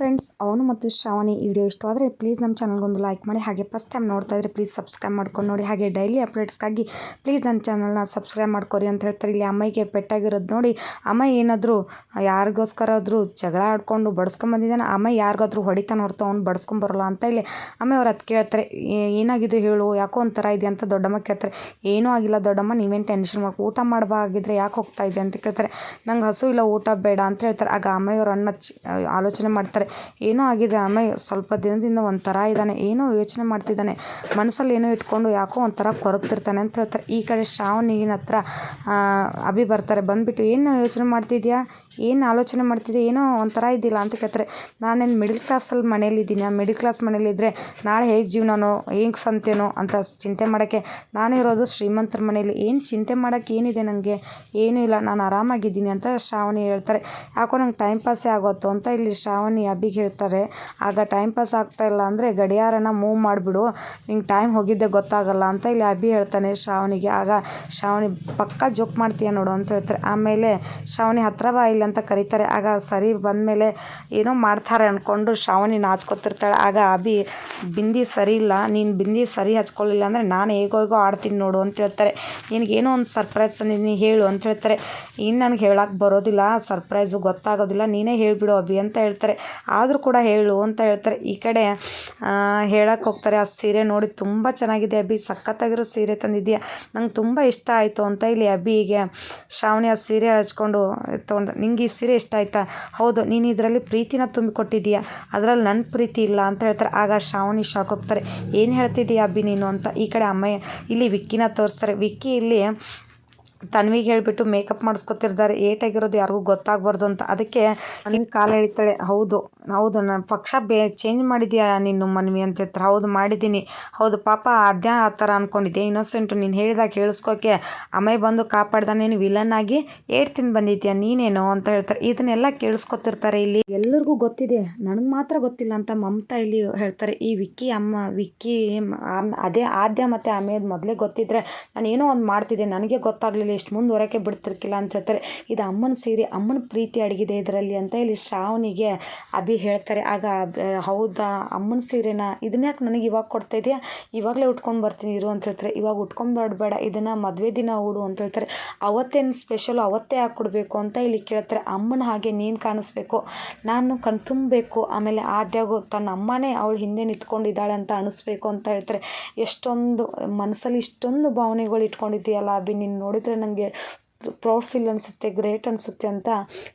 Friends ಅವನು ಮತ್ತು Shravani video ಇಷ್ಟವಾದರೆ ಪ್ಲೀಸ್ ನಮ್ಮ ಚಾನಲ್ಗೊಂದು ಲೈಕ್ ಮಾಡಿ. ಹಾಗೆ ಫಸ್ಟ್ ಟೈಮ್ ನೋಡ್ತಾ ಇದ್ರೆ ಪ್ಲೀಸ್ ಸಬ್ಸ್ಕ್ರೈಬ್ ಮಾಡ್ಕೊಂಡು ನೋಡಿ. ಹಾಗೆ ಡೈಲಿ ಅಪ್ಡೇಟ್ಸ್ಗಾಗಿ ಪ್ಲೀಸ್ ನನ್ನ ಚಾನಲ್ನ ಸಬ್ಸ್ಕ್ರೈಬ್ ಮಾಡ್ಕೊರಿ ಅಂತ ಹೇಳ್ತಾರೆ. ಇಲ್ಲಿ ಅಮ್ಮಗೆ ಪೆಟ್ಟಾಗಿರೋದು ನೋಡಿ, ಅಮ್ಮ ಏನಾದರೂ, ಯಾರಿಗೋಸ್ಕರ ಆದರೂ ಜಗಳ ಆಡ್ಕೊಂಡು ಬಡ್ಸ್ಕೊಂಬಂದಿದ್ದಾನೆ ಅಮ್ಮ ಯಾರಿಗಾದ್ರೂ ಹೊಡಿತಾನೆ ಹೊರತು ಅವ್ನು ಬಡ್ಸ್ಕೊಂಬರಲ್ಲ ಅಂತ ಇಲ್ಲಿ ಅಮ್ಮ ಅವ್ರು ಅದು ಕೇಳ್ತಾರೆ ಏನಾಗಿದೆ ಹೇಳು, ಯಾಕೋ ಒಂಥರ ಇದೆ ಅಂತ ದೊಡ್ಡಮ್ಮ ಕೇಳ್ತಾರೆ. ಏನೂ ಆಗಿಲ್ಲ ದೊಡ್ಡಮ್ಮ, ನೀವೇನು ಟೆನ್ಷನ್ ಮಾಡಿ ಊಟ ಮಾಡಬಾಗಿದ್ರೆ ಯಾಕೆ ಹೋಗ್ತಾ ಇದೆ ಅಂತ ಕೇಳ್ತಾರೆ. ನಂಗೆ ಹಸು ಇಲ್ಲ, ಊಟ ಬೇಡ ಅಂತ ಹೇಳ್ತಾರೆ. ಆಗ ಅಮ್ಮಯ್ಯವ್ರು ಅಣ್ಣ ಆಲೋಚನೆ ಮಾಡ್ತಾರೆ. ಏನೋ ಆಗಿದೆ, ಅಮ್ಮ ಸ್ವಲ್ಪ ದಿನದಿಂದ ಒಂಥರ ಇದ್ದಾನೆ, ಏನೋ ಯೋಚನೆ ಮಾಡ್ತಿದ್ದಾನೆ, ಮನಸ್ಸಲ್ಲಿ ಏನೋ ಇಟ್ಕೊಂಡು ಯಾಕೋ ಒಂಥರ ಕೊರಗ್ತಿರ್ತಾನೆ ಅಂತ ಹೇಳ್ತಾರೆ. ಈ ಕಡೆ ಶ್ರಾವಣಿಗಿನ ಹತ್ರ ಅಭಿ ಬರ್ತಾರೆ, ಬಂದುಬಿಟ್ಟು ಏನು ಯೋಚನೆ ಮಾಡ್ತಿದ್ಯಾ, ಏನು ಆಲೋಚನೆ ಮಾಡ್ತಿದ್ಯಾ, ಏನೋ ಒಂಥರ ಇದ್ದಿಲ್ಲ ಅಂತ ಕೇಳ್ತಾರೆ. ನಾನೇನು ಮಿಡಿಲ್ ಕ್ಲಾಸಲ್ಲಿ ಮನೇಲಿದ್ದೀನಿ ಆ ಮಿಡಿಲ್ ಕ್ಲಾಸ್ ಮನೇಲಿದ್ದರೆ ನಾಳೆ ಹೇಗೆ ಜೀವನನೋ, ಹೇಗೆ ಸಂತೇನೋ ಅಂತ ಚಿಂತೆ ಮಾಡೋಕ್ಕೆ ನಾನಿರೋದು ಶ್ರೀಮಂತರ ಮನೇಲಿ, ಏನು ಚಿಂತೆ ಮಾಡೋಕ್ಕೆ ಏನಿದೆ ನನಗೆ ಏನೂ ಇಲ್ಲ, ನಾನು ಆರಾಮಾಗಿದ್ದೀನಿ ಅಂತ ಶ್ರಾವಣಿ ಹೇಳ್ತಾರೆ. ಯಾಕೋ ನಂಗೆ ಟೈಮ್ ಪಾಸೇ ಆಗೋತ್ತು ಅಂತ ಇಲ್ಲಿ ಶ್ರಾವಣಿ ಅಭಿಗೆ ಹೇಳ್ತಾರೆ ಆಗ ಟೈಮ್ ಪಾಸ್ ಆಗ್ತಾ ಇಲ್ಲ ಅಂದರೆ ಗಡಿಯಾರನ ಮೂವ್ ಮಾಡಿಬಿಡು. ನಿಂಗೆ ಟೈಮ್ ಹೋಗಿದ್ದೆ ಗೊತ್ತಾಗಲ್ಲ ಅಂತ ಇಲ್ಲಿ ಅಭಿ ಹೇಳ್ತಾನೆ ಶ್ರಾವಣಿಗೆ. ಆಗ ಶ್ರಾವಣಿ, ಪಕ್ಕ ಜೋಕ್ ಮಾಡ್ತೀಯ ನೋಡು ಅಂತ ಹೇಳ್ತಾರೆ. ಆಮೇಲೆ ಶ್ರಾವಣಿ, ಹತ್ರ ಬಾ ಇಲ್ಲ ಅಂತ ಕರೀತಾರೆ. ಆಗ ಸರಿ ಬಂದಮೇಲೆ ಏನೋ ಮಾಡ್ತಾರೆ ಅಂದ್ಕೊಂಡು ಶ್ರಾವಣಿ ನಾಚ್ಕೊತಿರ್ತಾಳೆ. ಆಗ ಅಭಿ, ಬಿಂದಿ ಸರಿ ಇಲ್ಲ. ನೀನು ಬಿಂದಿ ಸರಿ ಹಚ್ಕೊಳ್ಳಿಲ್ಲ ಅಂದರೆ ನಾನು ಹೇಗೋ ಹೇಗೋ ಆಡ್ತೀನಿ ನೋಡು ಅಂತ ಹೇಳ್ತಾರೆ. ನಿನಗೇನೋ ಒಂದು ಸರ್ಪ್ರೈಸ್ ನೀನು ಹೇಳು ಅಂತ ಹೇಳ್ತಾರೆ. ಇನ್ನು ನನಗೆ ಹೇಳಕ್ಕೆ ಬರೋದಿಲ್ಲ. ಸರ್ಪ್ರೈಸು ಗೊತ್ತಾಗೋದಿಲ್ಲ. ನೀನೇ ಹೇಳಿಬಿಡು ಅಭಿ ಅಂತ ಹೇಳ್ತಾರೆ. ಆದರೂ ಕೂಡ ಹೇಳು ಅಂತ ಹೇಳ್ತಾರೆ. ಈ ಕಡೆ ಹೇಳಕ್ಕೆ ಹೋಗ್ತಾರೆ, ಆ ಸೀರೆ ನೋಡಿ ತುಂಬ ಚೆನ್ನಾಗಿದೆ ಅಭಿ. ಸಖತ್ತಾಗಿರೋ ಸೀರೆ ತಂದಿದ್ದೀಯ? ನಂಗೆ ತುಂಬ ಇಷ್ಟ ಆಯಿತು ಅಂತ ಇಲ್ಲಿ ಅಭಿಗೆ ಶ್ರಾವಣಿ ಆ ಸೀರೆ ಹಚ್ಕೊಂಡು ತೊಗೊಂಡು, ನಿಂಗೆ ಈ ಸೀರೆ ಇಷ್ಟ ಆಯ್ತಾ? ಹೌದು, ನೀನು ಇದರಲ್ಲಿ ಪ್ರೀತಿನ ತುಂಬಿಕೊಟ್ಟಿದ್ದೀಯ ಅದರಲ್ಲಿ ನನ್ನ ಪ್ರೀತಿ ಇಲ್ಲ ಅಂತ ಹೇಳ್ತಾರೆ. ಆಗ ಶ್ರಾವಣಿ ಶಾಕ್ ಹೋಗ್ತಾರೆ. ಏನು ಹೇಳ್ತಿದ್ದೀಯ ಅಭಿ ನೀನು? ಅಂತ ಈ ಕಡೆ ಅಮ್ಮಯ್ಯ, ಇಲ್ಲಿ ವಿಕ್ಕಿನ ತೋರಿಸ್ತಾರೆ. ವಿಕ್ಕಿ ಇಲ್ಲಿ ತನ್ವಿಗೆ ಹೇಳ್ಬಿಟ್ಟು ಮೇಕಪ್ ಮಾಡಿಸ್ಕೊತಿರ್ತಾರೆ. ಏಟಾಗಿರೋದು ಯಾರಿಗೂ ಗೊತ್ತಾಗಬಾರ್ದು ಅಂತ. ಅದಕ್ಕೆ ನಿನ್ ಕಾಲು ಎಳಿತಾಳೆ. ಹೌದು ಹೌದು. ನಾನು ಪಕ್ಷ ಬೇ ಚೇಂಜ್ ಮಾಡಿದ್ಯಾ ನೀನು ಮನ್ವಿ ಅಂತ ಹೇಳ್ತಾರೆ. ಹೌದು, ಮಾಡಿದ್ದೀನಿ. ಹೌದು, ಪಾಪ ಅದ್ಯಾ ಆ ಥರ ಅಂದ್ಕೊಂಡಿದ್ದೆ ಇನ್ನೊಸೆಂಟು ನೀನು ಹೇಳಿದಾಗ ಕೇಳಿಸ್ಕೋಕೆ ಅಮ್ಮಯ್ಯ ಬಂದು ಕಾಪಾಡ್ದ. ನೀನು ವಿಲನ್ ಆಗಿ ಏಟ್ ತಿಂದು ಬಂದಿದ್ಯಾ? ನೀನೇನು ಅಂತ ಹೇಳ್ತಾರೆ. ಇದನ್ನೆಲ್ಲ ಕೇಳಿಸ್ಕೊತಿರ್ತಾರೆ ಇಲ್ಲಿ. ಎಲ್ಲರಿಗೂ ಗೊತ್ತಿದೆ. ನನಗೆ ಮಾತ್ರ ಗೊತ್ತಿಲ್ಲ ಅಂತ ಮಮತಾ ಇಲ್ಲಿ ಹೇಳ್ತಾರೆ. ಈ ವಿಕ್ಕಿ ಅಮ್ಮ, ವಿಕ್ಕಿ ಅದೇ ಆದ್ಯ ಮತ್ತು ಅಮ್ಮೇದು ಮೊದಲೇ ಗೊತ್ತಿದ್ರೆ ನಾನು ಏನೋ ಒಂದು ಮಾಡ್ತಿದ್ದೆ. ನನಗೆ ಗೊತ್ತಾಗಲಿಲ್ಲ. ಎಷ್ಟು ಮುಂದುವರಕ್ಕೆ ಬಿಡ್ತಿರ್ಕಿಲ್ಲ ಅಂತ ಹೇಳ್ತಾರೆ. ಇದು ಅಮ್ಮನ ಸೀರೆ ಅಮ್ಮನ ಪ್ರೀತಿ ಅಡಗಿದೆ ಇದರಲ್ಲಿ ಅಂತ ಇಲ್ಲಿ ಶ್ರಾವಣಿಗೆ ಅಭಿ ಹೇಳ್ತಾರೆ. ಆಗ ಹೌದಾ, ಅಮ್ಮನ ಸೀರೆನ ಇದನ್ನ ಯಾಕೆ ನನಗೆ ಇವಾಗ ಕೊಡ್ತಾ ಇದೆಯಾ? ಇವಾಗಲೇ ಉಟ್ಕೊಂಡು ಬರ್ತೀನಿ ಇರು ಅಂತ ಹೇಳ್ತಾರೆ. ಇವಾಗ ಉಟ್ಕೊಂಬಾಡ್ಬೇಡ ಬೇಡ ಇದನ್ನು ಮದುವೆ ದಿನ ಉಡು ಅಂತ ಹೇಳ್ತಾರೆ. ಅವತ್ತೇನು ಸ್ಪೆಷಲು ಅವತ್ತೇ ಹಾಕ್ಕೊಡ್ಬೇಕು ಅಂತ ಇಲ್ಲಿ ಕೇಳ್ತಾರೆ. ಅಮ್ಮನ ಹಾಗೆ ನೀನು ಕಾಣಿಸ್ಬೇಕು, ನಾನು ಕಣ್ತುಂಬಬೇಕು ಆಮೇಲೆ ಆದ್ಯಾಗೋ ತನ್ನ ಅಮ್ಮನೇ ಅವಳು ಹಿಂದೆ ನಿಂತ್ಕೊಂಡಿದ್ದಾಳೆ ಅಂತ ಅನಿಸ್ಬೇಕು ಅಂತ ಹೇಳ್ತಾರೆ. ಎಷ್ಟೊಂದು ಮನಸ್ಸಲ್ಲಿ ಇಷ್ಟೊಂದು ಭಾವನೆಗಳು ಇಟ್ಕೊಂಡಿದ್ದೀಯಲ್ಲ ಅಭಿ, ನೀನು ನೋಡಿದರೆ ನನಗೆ ಪ್ರೌಡ್ ಫೀಲ್ ಅನಿಸುತ್ತೆ ಗ್ರೇಟ್ ಅನಿಸುತ್ತೆ ಅಂತ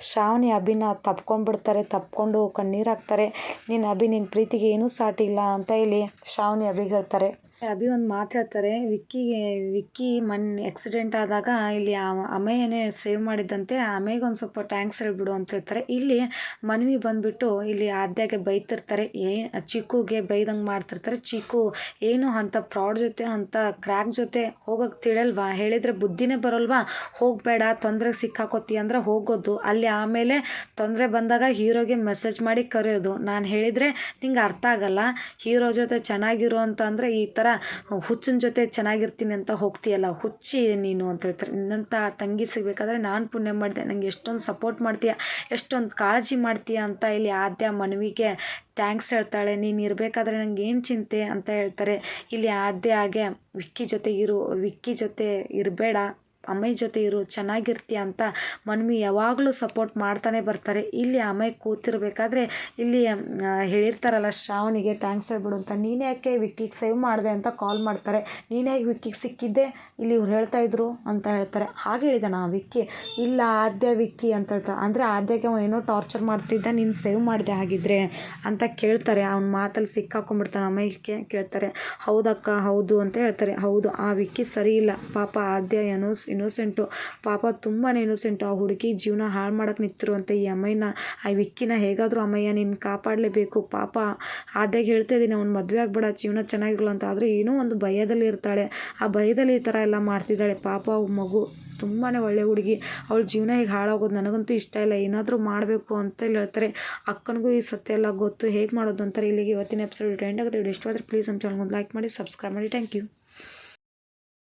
ಶ್ರಾವಣಿ ಅಭಿನ ತಪ್ಕೊಂಡ್ಬಿಡ್ತಾರೆ, ತಪ್ಕೊಂಡು ಕಣ್ಣೀರು ಹಾಕ್ತಾರೆ. ನೀನು ಅಭಿ ನಿನ್ನ ಪ್ರೀತಿಗೆ ಏನೂ ಸಾಟಿ ಇಲ್ಲ ಅಂತ ಹೇಳಿ ಶ್ರಾವಣಿ ಅಭಿಗೆ ಹೇಳ್ತಾರೆ. ಅಭಿ ಒಂದು ಮಾತು ಹೇಳ್ತಾರೆ, ವಿಕ್ಕಿಗೆ, ವಿಕ್ಕಿ ಮೊನ್ನೆ ಆಕ್ಸಿಡೆಂಟ್ ಆದಾಗ ಇಲ್ಲಿ ಅಮೆಯನೇ ಸೇವ್ ಮಾಡಿದ್ದಂತೆ ಅಮೆಗೆ ಒಂದು ಸ್ವಲ್ಪ ಟ್ಯಾಂಕ್ಸ್ ಹೇಳ್ಬಿಡು ಅಂತ ಹೇಳ್ತಾರೆ. ಇಲ್ಲಿ ಮನ್ವಿ ಬಂದುಬಿಟ್ಟು ಇಲ್ಲಿ ಆದ್ಯಾಗೆ ಬೈತಿರ್ತಾರೆ, ಏ, ಚಿಕ್ಕುಗೆ ಬೈದಂಗೆ ಮಾಡ್ತಿರ್ತಾರೆ. ಚಿಕ್ಕು, ಏನು ಅಂಥ ಫ್ರಾಡ್ ಜೊತೆ ಅಂಥ ಕ್ರ್ಯಾಕ್ ಜೊತೆ ಹೋಗೋಕೆ ತಿಳಿಯಲ್ವಾ? ಹೇಳಿದರೆ ಬುದ್ಧಿನೇ ಬರೋಲ್ವಾ? ಹೋಗಬೇಡ, ತೊಂದರೆಗೆ ಸಿಕ್ಕಾಕೋತಿ ಅಂದ್ರೆ ಹೋಗೋದು. ಅಲ್ಲಿ ಆಮೇಲೆ ತೊಂದರೆ ಬಂದಾಗ ಹೀರೋಗೆ ಮೆಸೇಜ್ ಮಾಡಿ ಕರೆಯೋದು. ನಾನು ಹೇಳಿದರೆ ನಿಂಗೆ ಅರ್ಥ ಆಗಲ್ಲ. ಹೀರೋ ಜೊತೆ ಚೆನ್ನಾಗಿರೋ ಅಂತ ಅಂದರೆ ಈ ಥರ ಹುಚ್ಚಿನ ಜೊತೆ ಚೆನ್ನಾಗಿರ್ತೀನಿ ಅಂತ ಹೋಗ್ತೀಯಲ್ಲ, ಹುಚ್ಚಿ ನೀನು ಅಂತ ಹೇಳ್ತಾರೆ. ನಿನ್ನಂಥ ತಂಗಿ ಸಿಗಬೇಕಾದ್ರೆ ನಾನು ಪುಣ್ಯ ಮಾಡಿದೆ. ನನಗೆ ಎಷ್ಟೊಂದು ಸಪೋರ್ಟ್ ಮಾಡ್ತೀಯ, ಎಷ್ಟೊಂದು ಕಾಳಜಿ ಮಾಡ್ತೀಯ ಅಂತ ಇಲ್ಲಿ ಆದ್ಯ ಮನವಿಗೆ ಥ್ಯಾಂಕ್ಸ್ ಹೇಳ್ತಾಳೆ. ನೀನು ಇರಬೇಕಾದ್ರೆ ನಂಗೆ ಏನು ಚಿಂತೆ ಅಂತ ಹೇಳ್ತಾರೆ. ಇಲ್ಲಿ ಆದ್ಯ ಹಾಗೆ ವಿಕ್ಕಿ ಜೊತೆ ಇರು, ವಿಕ್ಕಿ ಜೊತೆ ಇರಬೇಡ. ಅಮ್ಮಯ್ಯ ಜೊತೆ ಇರು, ಚೆನ್ನಾಗಿರ್ತೀಯ ಅಂತ ಮಮ್ಮಿ ಯಾವಾಗಲೂ ಸಪೋರ್ಟ್ ಮಾಡ್ತಾನೆ ಬರ್ತಾರೆ. ಇಲ್ಲಿ ಅಮ್ಮಯ್ಯ ಕೂತಿರ್ಬೇಕಾದ್ರೆ ಇಲ್ಲಿ ಹೇಳಿರ್ತಾರಲ್ಲ, ಶ್ರಾವಣಿಗೆ ಟ್ಯಾಂಕ್ಸ್ ಹೇಳ್ಬಿಡು ಅಂತ. ನೀನೇ ಯಾಕೆ ವಿಕ್ಕಿಗೆ ಸೇವ್ ಮಾಡಿದೆ ಅಂತ ಕಾಲ್ ಮಾಡ್ತಾರೆ. ನೀನೇ ವಿಕ್ಕಿಗೆ ಸಿಕ್ಕಿದ್ದೆ? ಇಲ್ಲಿ ಇವ್ರು ಹೇಳ್ತಾ ಇದ್ರು ಅಂತ ಹೇಳ್ತಾರೆ. ಹಾಗೆ ಹೇಳಿದೆ ನಾ ವಿಕ್ಕಿ ಇಲ್ಲ, ಆದ್ಯ ವಿಕ್ಕಿ ಅಂತ ಹೇಳ್ತಾರೆ. ಅಂದರೆ ಆದ್ಯಗೆ ಅವ ಏನೋ ಟಾರ್ಚರ್ ಮಾಡ್ತಿದ್ದ, ನೀನು ಸೇವ್ ಮಾಡಿದೆ ಹಾಗಿದ್ರೆ ಅಂತ ಕೇಳ್ತಾರೆ. ಅವ್ನ ಮಾತಲ್ಲಿ ಸಿಕ್ಕಾಕೊಂಡ್ಬಿಡ್ತಾನೆ ಅಮ್ಮಯ್ಯಕ್ಕೆ ಕೇಳ್ತಾರೆ. ಹೌದಕ್ಕ, ಹೌದು ಅಂತ ಹೇಳ್ತಾರೆ. ಹೌದು, ಆ ವಿಕ್ಕಿ ಸರಿ ಇಲ್ಲ. ಪಾಪ ಆದ್ಯ ಏನೋ ಇನ್ನೋಸೆಂಟು ಪಾಪ ತುಂಬಾ ಇನ್ನೋಸೆಂಟು ಆ ಹುಡುಗಿ ಜೀವನ ಹಾಳು ಮಾಡೋಕೆ ನಿಂತಿರುವಂಥ ಈ ಅಮ್ಮಯ್ಯನ, ಆ ವಿಕ್ಕಿನ ಹೇಗಾದರೂ ಅಮ್ಮಯ್ಯ ನೀನು ಕಾಪಾಡಲೇಬೇಕು. ಪಾಪ ಆದಾಗ ಹೇಳ್ತಾ ಇದ್ದೀನಿ, ಅವ್ನು ಮದುವೆ ಆಗ್ಬೇಡ, ಜೀವನ ಚೆನ್ನಾಗಿರಲ್ಲ ಅಂತ. ಆದರೆ ಏನೋ ಒಂದು ಭಯದಲ್ಲಿ ಇರ್ತಾಳೆ. ಆ ಭಯದಲ್ಲಿ ಈ ಥರ ಎಲ್ಲ ಮಾಡ್ತಿದ್ದಾಳೆ. ಪಾಪ ಮಗು ತುಂಬಾ ಒಳ್ಳೆ ಹುಡುಗಿ. ಅವಳ ಜೀವನ ಹೀಗೆ ಹಾಳಾಗೋದು ನನಗಂತೂ ಇಷ್ಟ ಇಲ್ಲ. ಏನಾದರೂ ಮಾಡಬೇಕು ಅಂತ ಹೇಳ್ತಾರೆ. ಅಕ್ಕನಿಗೂ ಈ ಸತ್ಯ ಎಲ್ಲ ಗೊತ್ತು. ಹೇಗೆ ಮಾಡೋದು ಅಂತಾರೆ ಇಲ್ಲಿಗೆ ಇವತ್ತಿನ ಎಪಿಸೋಡ್ ಎಂಡ್ ಆಗುತ್ತೆ. ಇಷ್ಟು ಪ್ಲೀಸ್ ನಮ್ಮ ಚಾನಲ್ಗೊಂದು ಲೈಕ್ ಮಾಡಿ ಸಬ್ಸ್ಕ್ರೈಬ್ ಮಾಡಿ. Thank you